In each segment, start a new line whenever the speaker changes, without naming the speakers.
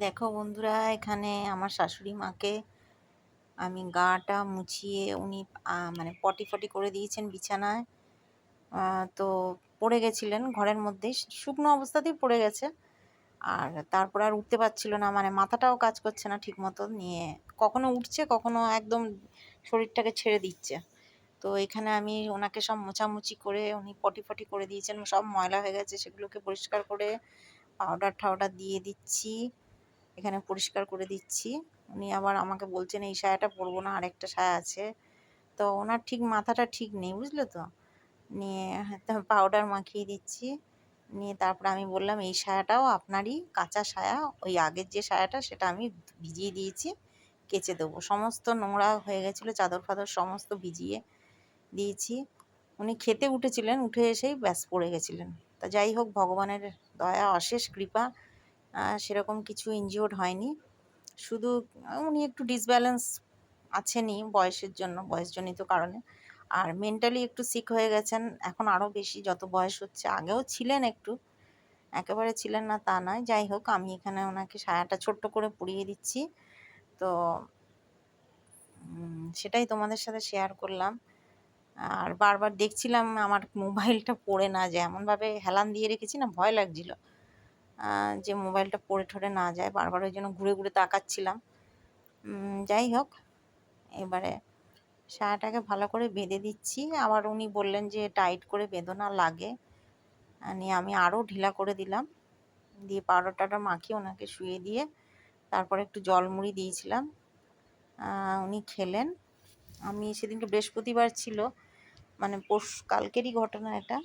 দেখো বন্ধুরা, এখানে আমার শাশুড়ি মাকে আমি গাটা মুছিয়ে উনি মানে পটি ফটি করে দিয়েছেন বিছানায়। তো পড়ে গেছিলেন ঘরের মধ্যে, শুকনো অবস্থাতেই পড়ে গেছে। আর তারপর আর উঠতে পারছিল না মানে মাথাটাও কাজ করছে না ঠিক মতো নিয়ে কখনো উঠছে, কখনো একদম শরীরটাকে ছেড়ে দিচ্ছে। তো এখানে আমি ওনাকে সব মোছামুছি করে, উনি পটি ফটি করে দিয়েছেন, সব ময়লা হয়ে গেছে, সেগুলোকে পরিষ্কার করে পাউডার ঠাউডার দিয়ে দিচ্ছি। এখানে পরিষ্কার করে দিচ্ছি। উনি আবার আমাকে বলছেন, এই সায়াটা পরবো না, আরেকটা সায়া আছে। তো ওনার ঠিক মাথাটা ঠিক নেই, বুঝলে তো? নিয়ে পাউডার মাখিয়ে দিচ্ছি। নিয়ে তারপরে আমি বললাম, এই সায়াটাও আপনারই কাঁচা সায়া ওই আগের যে সায়াটা সেটা আমি ভিজিয়ে দিয়েছি, কেচে দেবো। সমস্ত নোংরা হয়ে গেছিল, চাদর ফাদর সমস্ত ভিজিয়ে দিয়েছি। উনি খেতে উঠেছিলেন, উঠে এসেই ব্যাস পড়ে গেছিলেন। তা যাই হোক, ভগবানের দয়া, অশেষ কৃপা সেরকম কিছু ইনজিওর্ড হয়নি। শুধু, উনি একটু ডিসব্যালেন্স আছেনই বয়সের জন্য, বয়সজনিত কারণে। আর মেন্টালি একটু সিক হয়ে গেছেন, এখন আরও বেশি যত বয়স হচ্ছে, আগেও ছিলেন একটু, একেবারে ছিলেন না তা নয়। যাই হোক, আমি এখানে ওনাকে সায়াটা ছোট্ট করে পরিয়ে দিচ্ছি। তো সেটাই তোমাদের সাথে শেয়ার করলাম। আর বারবার দেখছিলাম আমার মোবাইলটা পড়ে না যায় এমনভাবে হেলান দিয়ে রেখেছি না, ভয় লাগছিল। যে মোবাইলটা পড়ে ঠরে না যায়, বারবার ওই জন্য ঘুরে ঘুরে তাকাচ্ছিলাম। যাই হোক, এবারে সায়াটাকে ভালো করে বেঁধে দিচ্ছি। আবার উনি বললেন যে, টাইট করে বেঁধো না, লাগে। নিয়ে আমি আরও ঢিলা করে দিলাম। দিয়ে পাউডার টাউডার মাখিয়ে ওনাকে শুয়ে দিয়ে তারপরে একটু জল মুড়ি দিয়েছিলাম। উনি খেলেন। আমি সেদিনকে বৃহস্পতিবার ছিল। মানে পরশ, কালকেরই ঘটনা এটা।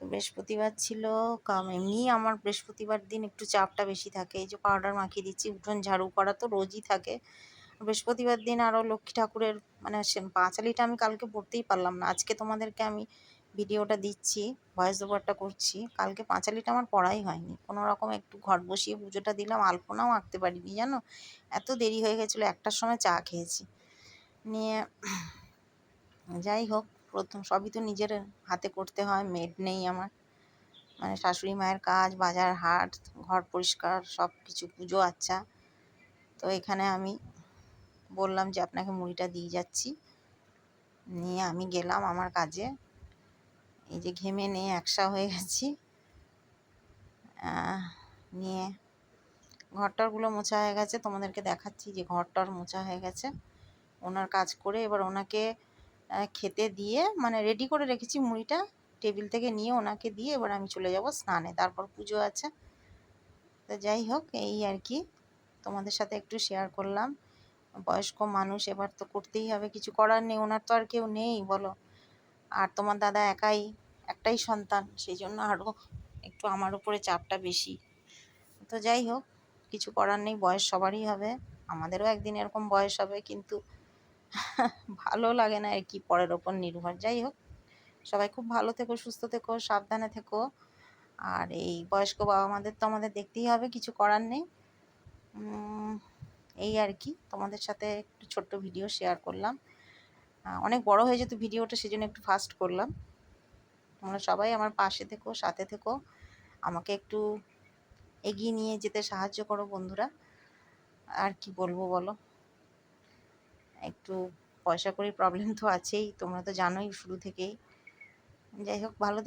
তো বৃহস্পতিবার ছিল কাম এমনি আমার বৃহস্পতিবার দিন একটু চাপটা বেশি থাকে। এই যে পাউডার মাখিয়ে দিচ্ছি, উঠোন ঝাড়ু করা তো রোজই থাকে। বৃহস্পতিবার দিন আরও লক্ষ্মী ঠাকুরের মানে পাঁচালিটা আমি কালকে পড়তেই পারলাম না। আজকে তোমাদেরকে আমি ভিডিওটা দিচ্ছি ভয়েস ওভারটা করছি। কালকে পাঁচালিটা আমার পড়াই হয়নি। কোনো রকম একটু ঘর বসিয়ে পুজোটা দিলাম, আলপনাও আঁকতে পারিনি, জানো? এত দেরি হয়ে গেছিল, একটার সময় চা খেয়েছি। নিয়ে, যাই হোক প্রথম সবই তো নিজের হাতে করতে হয় মেড নেই আমার। মানে শাশুড়ি মায়ের কাজ, বাজার, হাট, ঘর পরিষ্কার সব কিছু পুজো আচ্ছা। তো এখানে আমি বললাম যে আপনাকে মুড়িটা দিয়ে যাচ্ছি। নিয়ে আমি গেলাম আমার কাজে। এই যে ঘেমে নিয়ে একসা হয়ে গেছি। নিয়ে ঘরটারগুলো মোছা হয়ে গেছে, তোমাদেরকে দেখাচ্ছি যে ঘরটার মোছা হয়ে গেছে। ওনার কাজ করে এবার ওনাকে খেতে দিয়ে মানে রেডি করে রেখেছি মুড়িটা টেবিল থেকে নিয়ে ওনাকে দিয়ে এবার আমি চলে যাব স্নানে। তারপর পুজো আছে। তো যাই হোক, এই আর কি। তোমাদের সাথে একটু শেয়ার করলাম। বয়স্ক মানুষ, এবার তো করতেই হবে। কিছু করার নেই, ওনার তো আর কেউ নেই, বলো। আর তোমার দাদা একাই, একটাই সন্তান, সেই জন্য আরও একটু আমার উপরে চাপটা বেশি। তো যাই হোক, কিছু করার নেই, বয়স সবারই হবে। আমাদেরও একদিন এরকম বয়স হবে, কিন্তু ভালো লাগে না আর কি, পরের ওপর নির্ভর। যাই হোক, সবাই খুব ভালো থেকো, সুস্থ থেকো, সাবধানে থেকো। আর এই বয়স্ক বাবা মাদের তো আমাদের দেখতেই হবে, কিছু করার নেই। এই আর কি, তোমাদের সাথে একটু ছোট্ট ভিডিও শেয়ার করলাম। অনেক বড় হয়ে যেত ভিডিওটা সেজন্য একটু ফাস্ট করলাম। তোমরা সবাই আমার পাশে থেকো, সাথে থেকো। আমাকে একটু এগিয়ে নিয়ে যেতে সাহায্য করো বন্ধুরা। আর কি বলব বলো? একটু পয়সা কড়ির প্রবলেম তো আছেই তোমরা তো জানোই শুরু থেকেই। যাই হোক ভালো